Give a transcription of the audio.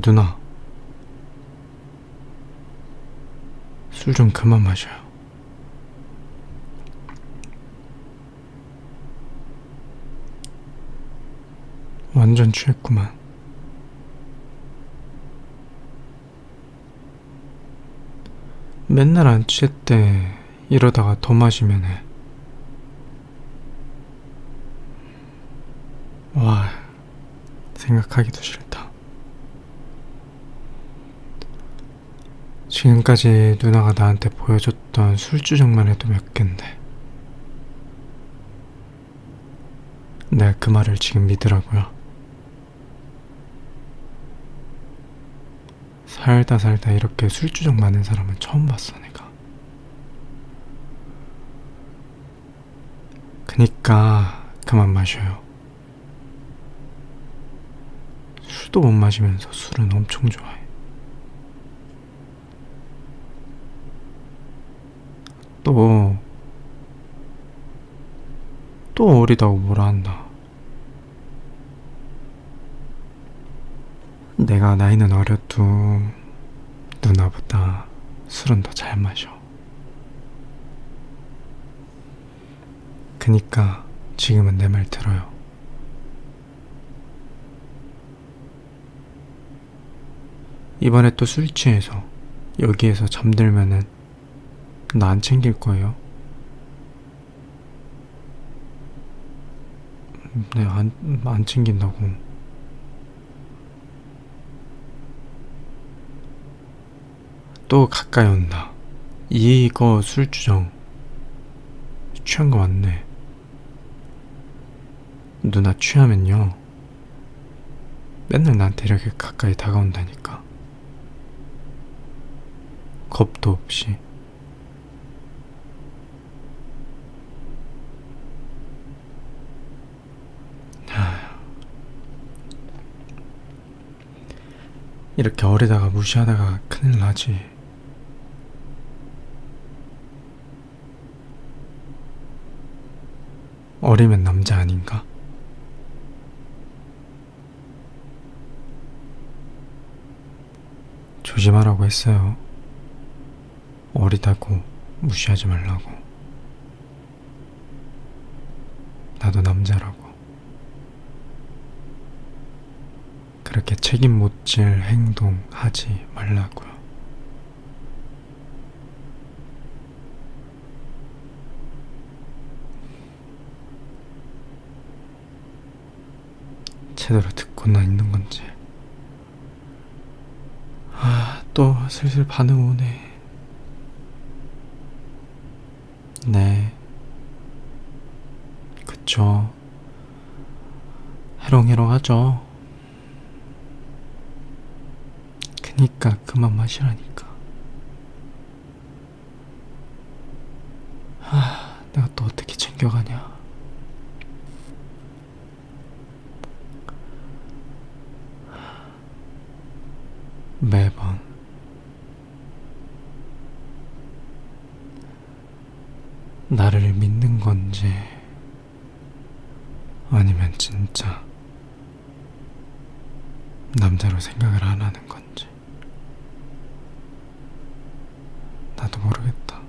누나. 술 좀 그만 마셔요. 완전 취했구만. 맨날 안 취했대. 이러다가 더 마시면 해. 와, 생각하기도 싫다. 지금까지 누나가 나한테 보여줬던 술주정만 해도 몇 갠데. 내가 그 말을 지금 믿으라고요. 살다 살다 이렇게 술주정 많은 사람은 처음 봤어, 내가. 그니까 그만 마셔요. 술도 못 마시면서 술은 엄청 좋아해. 또, 또 어리다고 뭐라 한다. 내가 나이는 어려도 누나보다 술은 더 잘 마셔. 그니까 지금은 내 말 들어요. 이번에 또 술 취해서 여기에서 잠들면은 나 안 챙길 거예요? 네, 안, 안 챙긴다고. 또 가까이 온다. 이거 술주정. 취한 거 맞네. 누나 취하면요. 맨날 나한테 이렇게 가까이 다가온다니까. 겁도 없이. 하... 이렇게 어리다가 무시하다가 큰일 나지. 어리면 남자 아닌가? 조심하라고 했어요. 어리다고 무시하지 말라고. 나도 남자라고. 그렇게 책임 못 질 행동 하지 말라고요. 제대로 듣고나 있는 건지. 아, 또 슬슬 반응 오네. 네. 그쵸. 해롱해롱 하죠. 그니까 그만 마시라니까. 아, 내가 또 어떻게 챙겨가냐. 매번 나를 믿는 건지 아니면 진짜 남자로 생각을 안 하는 건지 나도 모르겠다.